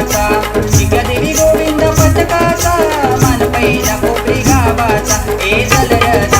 गावाचा. शिका देवी गोविंद पथकाचा. मानपैदा कोपरी गावाचा. हे जलरसा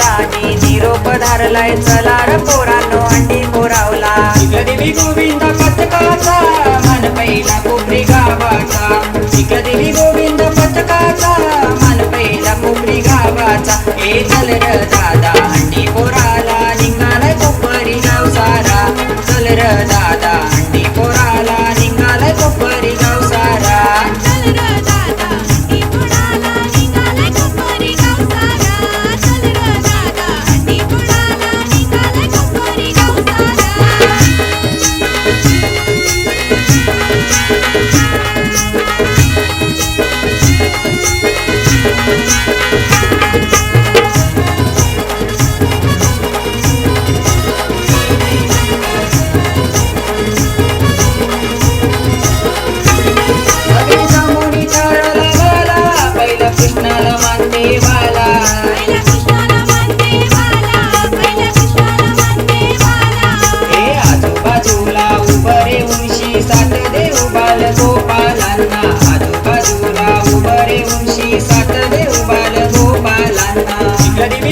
दानी निरोप धारलाय चला र पोरानो अंडी पोरावला. देवी गोविंद पथकाचा मन पहिला कोपरी गावाचा. देवी गोविंद पथकाचा मन पहिला कोपरी गावाचा. हे चल र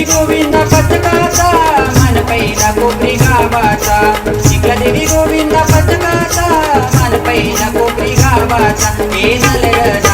देवी गोविंदा पथकाचा मान पैला कोपरी गावाचा. शिकला देवी गोविंदा पथकाचा मान पैला कोपरी गावाचा. हे झालं